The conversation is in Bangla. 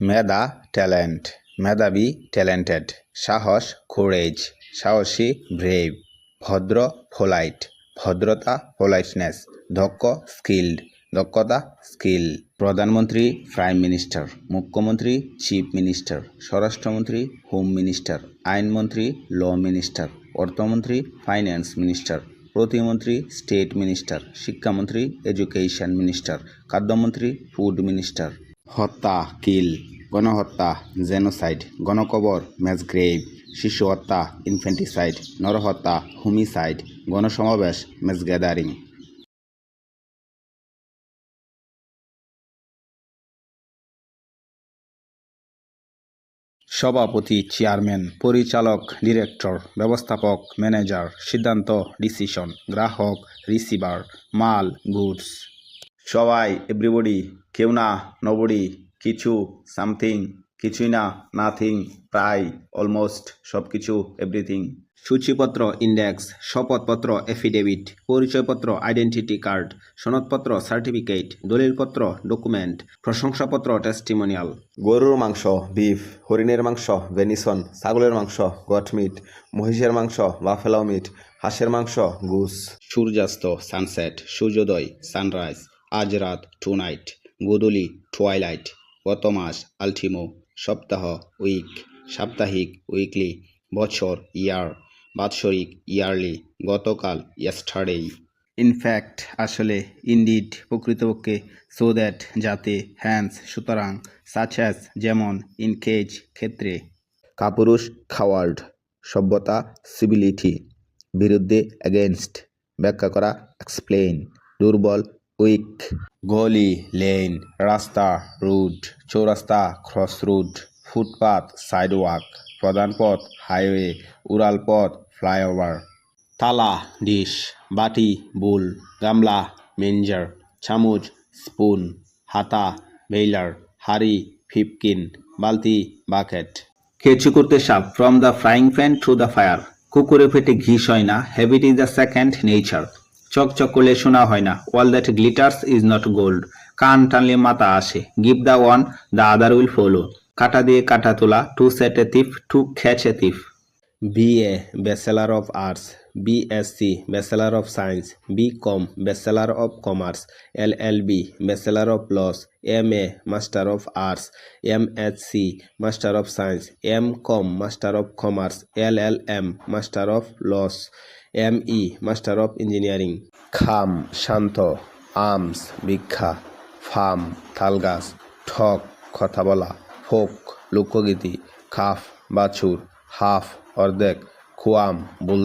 মেধা, ট্যালেন্ট। মেধাবী, ট্যালেন্টেড। সাহস কোরেজ সাহসী ব্রেভ ভদ্র পোলাইট ভদ্রতা পোলাইটনেস দক্ষ স্কিল্ড দক্ষতা স্কিল প্রধানমন্ত্রী প্রাইম মিনিস্টার মুখ্যমন্ত্রী চিফ মিনিস্টার স্বরাষ্ট্রমন্ত্রী হোম মিনিস্টার আইনমন্ত্রী ল মিনিস্টার অর্থমন্ত্রী ফাইন্যান্স মিনিস্টার প্রতিমন্ত্রী স্টেট মিনিস্টার শিক্ষামন্ত্রী এডুকেশন মিনিস্টার খাদ্যমন্ত্রী ফুড মিনিস্টার হত্যা কিল গণহত্যা জেনোসাইড গণকবর ম্যাসগ্রেভ শিশু হত্যা ইনফেন্টিসাইড নরহত্যা হুমিসাইড গণসমাবেশ ম্যাস গ্যাদারিং সভাপতি চেয়ারম্যান পরিচালক ডিরেক্টর ব্যবস্থাপক ম্যানেজার সিদ্ধান্ত ডিসিশন গ্রাহক রিসিভার মাল গুডস। সবাই এভরিবডি কেউ না নবডি। কিছু সামথিং কিছুই না নাথিং প্রায় অলমোস্ট সব কিছু এভরিথিং। সূচিপত্র ইন্ডেক্স শপথপত্র এফিডেভিট পরিচয়পত্র আইডেন্টিটি কার্ড সনদপত্র সার্টিফিকেট দলিলপত্র ডকুমেন্ট প্রশংসাপত্র টেস্টিমোনিয়াল। গরুর মাংস বিফ হরিণের মাংস ভেনিসন ছাগলের মাংস গটমিট মহিষের মাংস বাফেলাও মিট হাঁসের মাংস গুস। সূর্যাস্ত সানসেট সূর্যোদয় সানরাইজ আজ রাত টু নাইট গোদুলি টুয়াইলাইট। গত মাস আলটিমো সপ্তাহ উইক সাপ্তাহিক উইকলি বছর ইয়ার বাৎসরিক ইয়ারলি গতকাল ইয়েস্টারডেই। ইনফ্যাক্ট আসলে ইন্ডিড প্রকৃতপক্ষে সো দ্যাট যাতে হ্যান্স সুতরাং সাচেস যেমন ইনকেজ ক্ষেত্রে। কাপুরুষ খাওয়ার্ড সভ্যতা সিভিলিটি বিরুদ্ধে এগেনস্ট ব্যাখ্যা করা এক্সপ্লেইন দুর্বল উইক, গলি লেন রাস্তা, রুট, চৌরাস্তা, ক্রস রুট ফুটপাথ সাইডওয়াক প্রধান পথ হাইওয়ে উড়াল পথ ফ্লাইওভার থালা ডিশ, বাটি, বুল, গামলা, মেঞ্জার, চামচ, স্পুন, হাতা, বেইলার, হাড়ি, ফিপকিন, বালতি, বাকেট। কেঁচু করতে সাপ from the frying pan to the fire কুকুরে পেটে ঘি হয় না habit is the second nature চকচক করলে শোনা হয় না। All that glitters is not gold কান টানলে মাথা আসে। Give the one the other will follow কাটা দিয়ে কাটা তোলা to set a thief to catch a thief BSc bachelor of science B com bachelor of commerce L L B bachelor of laws M A master of arts M S C master of science M com master of commerce L L M master of laws M E master of engineering খাম, শান্ত, আর্মস, ভিক্ষা ফাম থালগাস ঠক, কথা বলা, ফোক লোকগীতি খাফ, বাছুর, হাফ, অর্ধেক, খুয়াম, ভুল